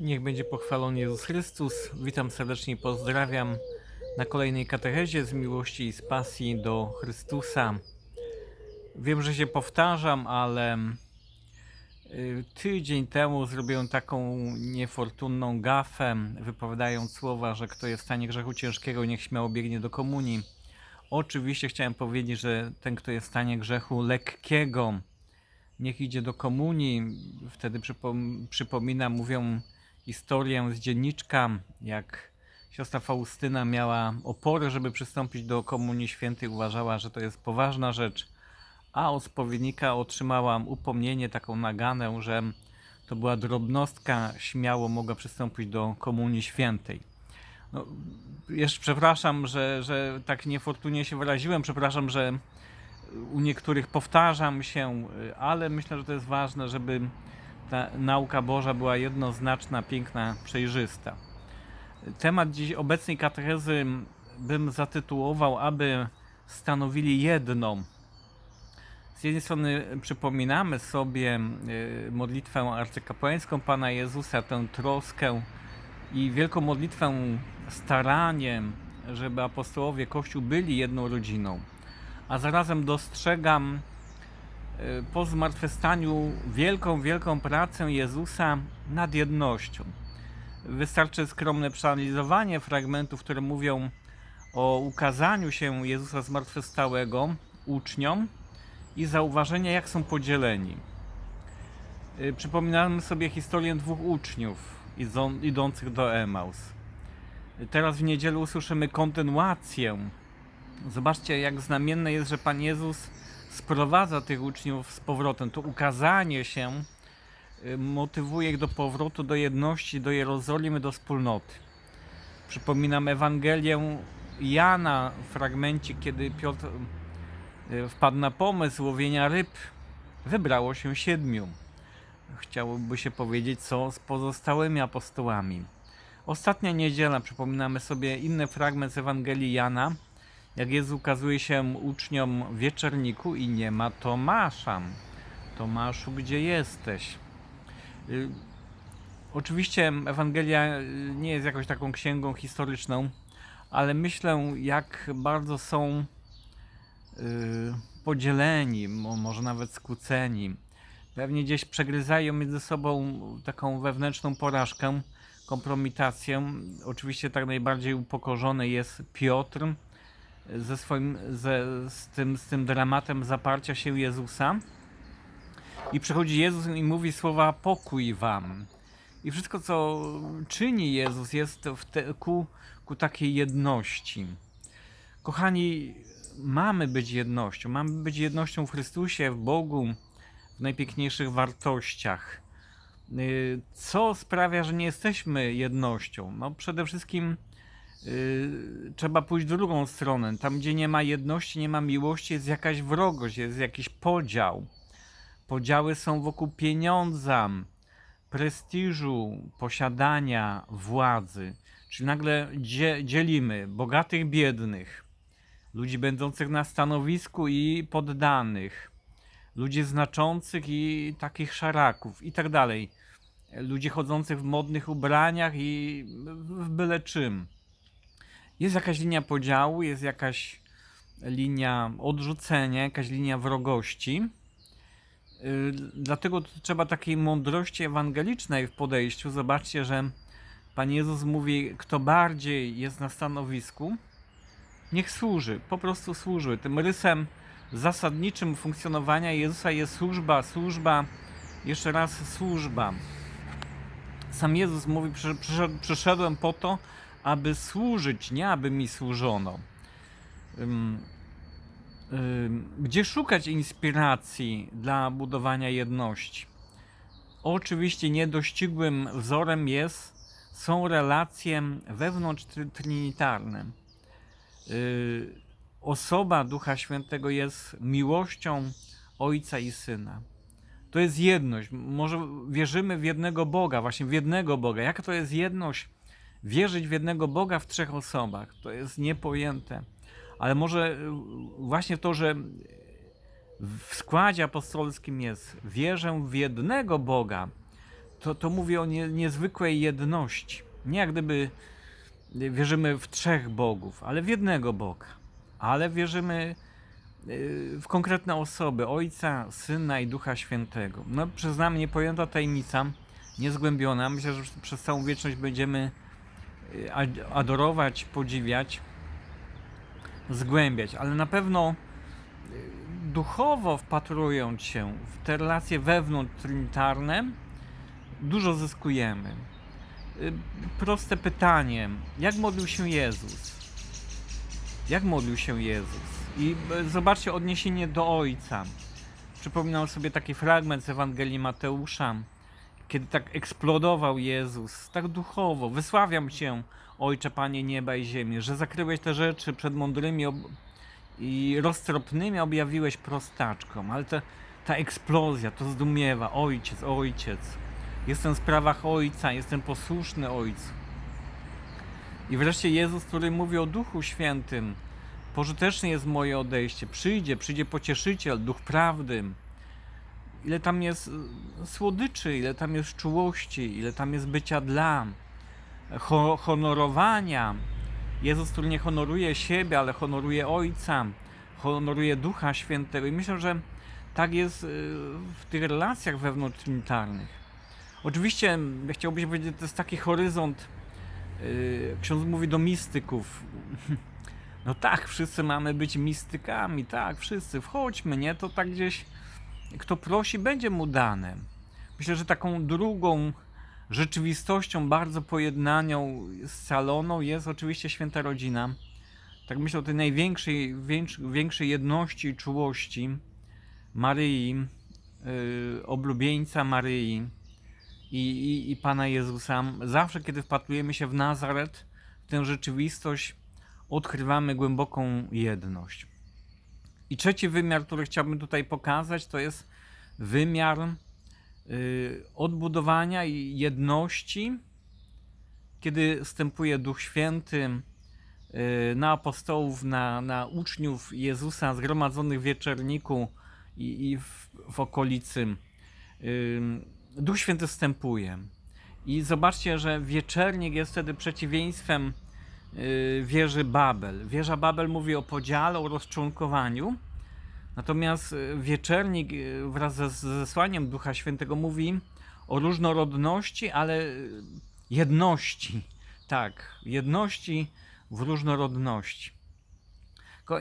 Niech będzie pochwalony Jezus Chrystus. Witam serdecznie i pozdrawiam na kolejnej katechezie z miłości i z pasji do Chrystusa. Wiem, że się powtarzam, ale y, tydzień temu zrobiłem taką niefortunną gafę, wypowiadając słowa, że kto jest w stanie grzechu ciężkiego, niech śmiało biegnie do komunii. Oczywiście chciałem powiedzieć, że ten, kto jest w stanie grzechu lekkiego, niech idzie do komunii. Wtedy przypom- przypomina, mówią historię z dzienniczka, jak siostra Faustyna miała opory, żeby przystąpić do komunii świętej, uważała, że to jest poważna rzecz, a od spowiednika otrzymałam upomnienie, taką naganę, że to była drobnostka, śmiało mogła przystąpić do komunii świętej. No, jeszcze przepraszam, że, że tak niefortunnie się wyraziłem, przepraszam, że u niektórych powtarzam się, ale myślę, że to jest ważne, żeby ta nauka Boża była jednoznaczna, piękna, przejrzysta. Temat dziś obecnej katechezy bym zatytułował, aby stanowili jedno. Z jednej strony przypominamy sobie y, modlitwę arcykapłańską Pana Jezusa, tę troskę i wielką modlitwę, staraniem, żeby apostołowie Kościół byli jedną rodziną a zarazem dostrzegam po zmartwychwstaniu wielką, wielką pracę Jezusa nad jednością. Wystarczy skromne przeanalizowanie fragmentów, które mówią o ukazaniu się Jezusa zmartwychwstałego uczniom i zauważenie, jak są podzieleni. Y, Przypominamy sobie historię dwóch uczniów idą- idących do Emaus. Y, Teraz w niedzielę usłyszymy kontynuację Zobaczcie, jak znamienne jest, że Pan Jezus sprowadza tych uczniów z powrotem. To ukazanie się y, motywuje ich do powrotu do jedności, do Jerozolimy, do wspólnoty. Przypominam Ewangelię Jana w fragmencie, kiedy Piotr y, wpadł na pomysł łowienia ryb. Wybrało się siedmiu. Chciałoby się powiedzieć, co z pozostałymi apostołami. Ostatnia niedziela, przypominamy sobie inny fragment z Ewangelii Jana, jak Jezus ukazuje się uczniom w wieczerniku i nie ma Tomasza. Tomaszu, gdzie jesteś? Y, Oczywiście Ewangelia y, nie jest jakąś taką księgą historyczną, ale myślę, jak bardzo są y, podzieleni, mo- może nawet skłóceni. Pewnie gdzieś przegryzają między sobą taką wewnętrzną porażkę, kompromitację. Oczywiście tak najbardziej upokorzony jest Piotr, ze swoim, ze, z, tym, z tym dramatem zaparcia się Jezusa. I przychodzi Jezus i mówi słowa pokój wam. I wszystko, co czyni Jezus, jest w te, ku, ku takiej jedności. Kochani, mamy być jednością. Mamy być jednością w Chrystusie, w Bogu, w najpiękniejszych wartościach. Y, Co sprawia, że nie jesteśmy jednością? No przede wszystkim trzeba pójść w drugą stronę. Tam, gdzie nie ma jedności, nie ma miłości, jest jakaś wrogość, jest jakiś podział. Podziały są wokół pieniądza, prestiżu, posiadania, władzy. Czyli nagle dzie- dzielimy bogatych, biednych, ludzi będących na stanowisku i poddanych, ludzi znaczących i takich szaraków i tak dalej. Ludzi chodzących w modnych ubraniach i w byle czym. Jest jakaś linia podziału, jest jakaś linia odrzucenia, jakaś linia wrogości. Yy, Dlatego trzeba takiej mądrości ewangelicznej w podejściu. Zobaczcie, że Pan Jezus mówi, kto bardziej jest na stanowisku, niech służy, po prostu służy. Tym rysem zasadniczym funkcjonowania Jezusa jest służba, służba, jeszcze raz służba. Sam Jezus mówi, "Przy- przyszedł- przyszedłem po to, aby służyć, nie aby mi służono. Gdzie szukać inspiracji dla budowania jedności? Oczywiście niedościgłym wzorem jest, są relacje wewnątrz trinitarne. Yy, Osoba Ducha Świętego jest miłością Ojca i Syna. To jest jedność. Może wierzymy w jednego Boga, właśnie w jednego Boga. Jaka to jest jedność? Wierzyć w jednego Boga w trzech osobach. To jest niepojęte. Ale może y, właśnie to, że w składzie apostolskim jest wierzę w jednego Boga, to, to mówi o nie, niezwykłej jedności. Nie jak gdyby wierzymy w trzech bogów, ale w jednego Boga. Ale wierzymy y, w konkretne osoby, Ojca, Syna i Ducha Świętego. No, przyznam, niepojęta tajemnica, niezgłębiona. Myślę, że przez całą wieczność będziemy adorować, podziwiać, zgłębiać, ale na pewno y, duchowo wpatrując się w te relacje wewnątrz trinitarne, dużo zyskujemy. Y, Proste pytanie: jak modlił się Jezus? Jak modlił się Jezus? I y, zobaczcie odniesienie do Ojca. Przypominam sobie taki fragment z Ewangelii Mateusza, kiedy tak eksplodował Jezus, tak duchowo. Wysławiam Cię, Ojcze, Panie nieba i ziemi, że zakryłeś te rzeczy przed mądrymi i roztropnymi, objawiłeś prostaczkom. Ale te, ta eksplozja, to zdumiewa. Ojciec, Ojciec. Jestem w sprawach Ojca, jestem posłuszny Ojcu. I wreszcie Jezus, który mówi o Duchu Świętym. Pożyteczne jest moje odejście. Przyjdzie, przyjdzie pocieszyciel, Duch Prawdy. Ile tam jest y, słodyczy, ile tam jest czułości, ile tam jest bycia dla, ho honorowania. Jezus, który nie honoruje siebie, ale honoruje Ojca, honoruje Ducha Świętego. I myślę, że tak jest y, w tych relacjach wewnątrztrinitarnych. Oczywiście mm, chciałbyś powiedzieć, że to jest taki horyzont. Yy, ksiądz mówi do mistyków. No tak, wszyscy mamy być mistykami, tak, wszyscy, wchodźmy, nie? To tak gdzieś, kto prosi, będzie mu dane. Myślę, że taką drugą rzeczywistością, bardzo pojednanią, scaloną jest oczywiście święta rodzina. Tak myślę o tej największej, większ- większej jedności i czułości Maryi, yy, oblubieńca Maryi i, i, i Pana Jezusa. Zawsze, kiedy wpatrujemy się w Nazaret, w tę rzeczywistość, odkrywamy głęboką jedność. I trzeci wymiar, który chciałbym tutaj pokazać, to jest wymiar y, odbudowania i jedności, kiedy wstępuje Duch Święty y, na apostołów, na, na uczniów Jezusa zgromadzonych w wieczerniku i, i w, w okolicy. Ym, Duch Święty wstępuje. I zobaczcie, że wieczernik jest wtedy przeciwieństwem y, wieży Babel. Wieża Babel mówi o podziale, o rozczłonkowaniu. Natomiast y, wieczernik y, wraz ze zesłaniem Ducha Świętego mówi o różnorodności, ale y, jedności. Tak, jedności w różnorodności.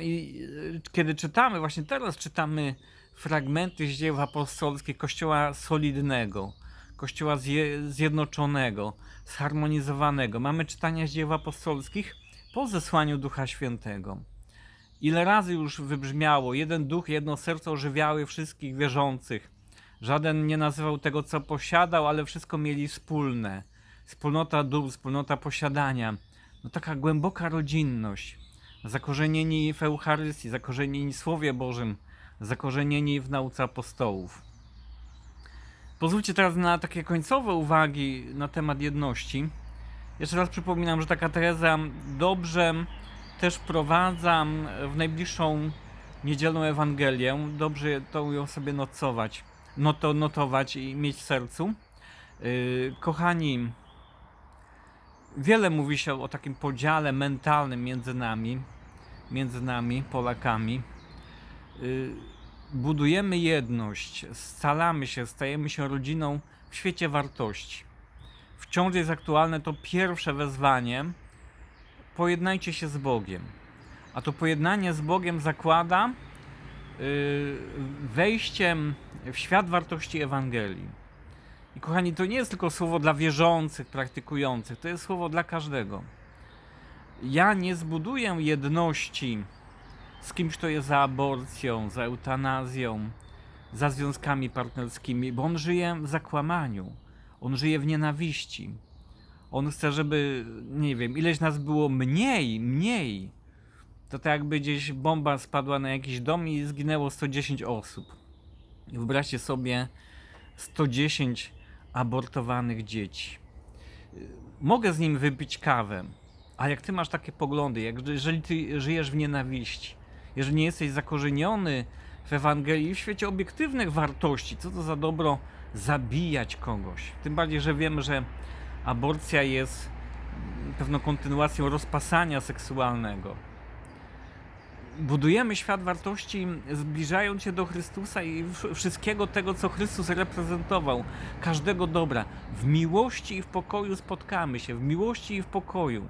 I y, kiedy czytamy, właśnie teraz czytamy fragmenty z dzieł apostolskich Kościoła solidnego, Kościoła zje, zjednoczonego, zharmonizowanego. Mamy czytania z dzieł apostolskich po zesłaniu Ducha Świętego. Ile razy już wybrzmiało, jeden duch, jedno serce ożywiały wszystkich wierzących. Żaden nie nazywał tego, co posiadał, ale wszystko mieli wspólne. Wspólnota dóbr, wspólnota posiadania. No taka głęboka rodzinność. Zakorzenieni w Eucharystii, zakorzenieni w Słowie Bożym, zakorzenieni w nauce apostołów. Pozwólcie teraz na takie końcowe uwagi na temat jedności. Jeszcze raz przypominam, że taka Teresa dobrze też prowadza w najbliższą niedzielną Ewangelię. Dobrze to ją sobie nocować, noto, notować i mieć w sercu. Yy, kochani, wiele mówi się o takim podziale mentalnym między nami, między nami, Polakami. Budujemy jedność, scalamy się, stajemy się rodziną w świecie wartości. Wciąż jest aktualne to pierwsze wezwanie: pojednajcie się z Bogiem. A to pojednanie z Bogiem zakłada yy, wejściem w świat wartości Ewangelii. I kochani, to nie jest tylko słowo dla wierzących, praktykujących, to jest słowo dla każdego. Ja nie zbuduję jedności z kimś, kto jest za aborcją, za eutanazją, za związkami partnerskimi, bo on żyje w zakłamaniu, on żyje w nienawiści. On chce, żeby, nie wiem, ileś nas było mniej, mniej. To tak jakby gdzieś bomba spadła na jakiś dom i zginęło 110 osób. Wyobraźcie sobie 110 abortowanych dzieci. Mogę z nim wypić kawę, a jak ty masz takie poglądy, jak, jeżeli ty żyjesz w nienawiści, jeżeli nie jesteś zakorzeniony w Ewangelii, w świecie obiektywnych wartości, co to za dobro zabijać kogoś. Tym bardziej, że wiemy, że aborcja jest pewną kontynuacją rozpasania seksualnego. Budujemy świat wartości, zbliżając się do Chrystusa i wszystkiego tego, co Chrystus reprezentował, każdego dobra. W miłości i w pokoju spotkamy się, w miłości i w pokoju.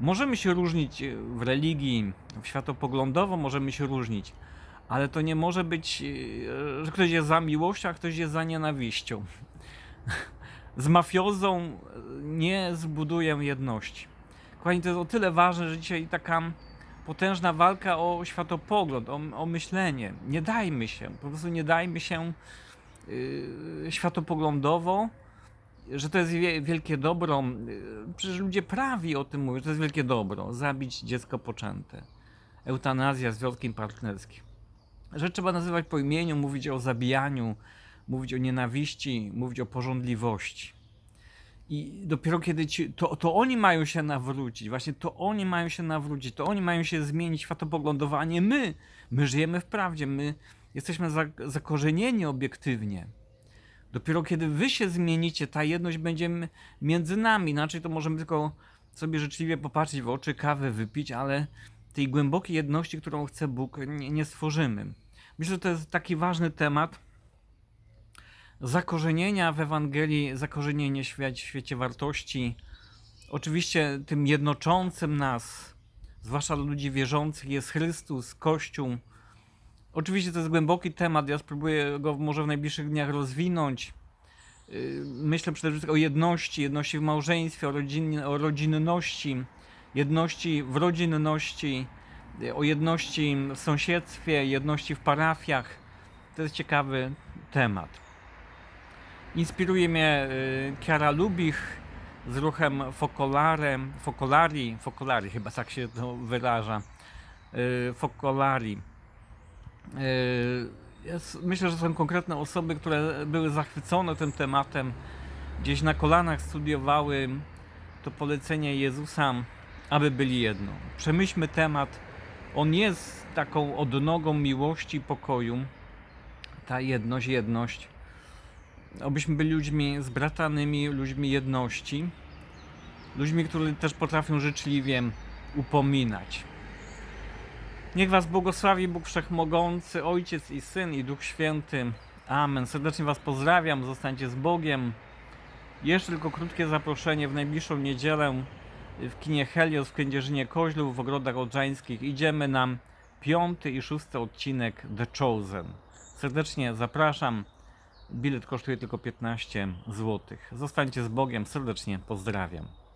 Możemy się różnić e, w religii, w światopoglądowo możemy się różnić, ale to nie może być, e, że ktoś jest za miłością, a ktoś jest za nienawiścią. Z mafiozą e, nie zbuduję jedności. Kochani, to jest o tyle ważne, że dzisiaj taka potężna walka o światopogląd, o, o myślenie. Nie dajmy się, po prostu nie dajmy się yy, światopoglądowo, że to jest wie, wielkie dobro. Yy, Przecież ludzie prawi o tym mówią, że to jest wielkie dobro. Zabić dziecko poczęte. Eutanazja, związkiem partnerskim. Że trzeba nazywać po imieniu, mówić o zabijaniu, mówić o nienawiści, mówić o porządliwości. I dopiero kiedy ci, to, to oni mają się nawrócić, właśnie to oni mają się nawrócić, to oni mają się zmienić światopoglądowo, a nie my. My żyjemy w prawdzie, my jesteśmy za, zakorzenieni obiektywnie. Dopiero kiedy wy się zmienicie, ta jedność będzie między nami. Inaczej to możemy tylko sobie życzliwie popatrzeć w oczy, kawę wypić, ale tej głębokiej jedności, którą chce Bóg, nie, nie stworzymy. Myślę, że to jest taki ważny temat zakorzenienia w Ewangelii, zakorzenienie w świecie, świecie wartości. Oczywiście tym jednoczącym nas, zwłaszcza ludzi wierzących, jest Chrystus, Kościół. Oczywiście to jest głęboki temat, ja spróbuję go może w najbliższych dniach rozwinąć. Yy, Myślę przede wszystkim o jedności, jedności w małżeństwie, o, rodzin, o rodzinności, jedności w rodzinności, yy, o jedności w sąsiedztwie, jedności w parafiach. To jest ciekawy temat. Inspiruje mnie y, Chiara Lubich z ruchem Focolare, Focolari, Focolari chyba tak się to wyraża. Y, Focolari. Y, jest, myślę, że są konkretne osoby, które były zachwycone tym tematem, gdzieś na kolanach studiowały to polecenie Jezusa, aby byli jedno. Przemyślmy temat. On jest taką odnogą miłości pokoju. Ta jedność, jedność obyśmy byli ludźmi zbratanymi, ludźmi jedności, ludźmi, którzy też potrafią życzliwie upominać. Niech Was błogosławi Bóg Wszechmogący, Ojciec i Syn i Duch Święty. Amen. Serdecznie Was pozdrawiam, zostańcie z Bogiem. Jeszcze tylko krótkie zaproszenie w najbliższą niedzielę w kinie Helios w Kędzierzynie Koźlów w Ogrodach Odrzańskich. Idziemy na piąty i szósty odcinek The Chosen. Serdecznie zapraszam. Bilet kosztuje tylko 15 zł. Zostańcie z Bogiem, serdecznie pozdrawiam.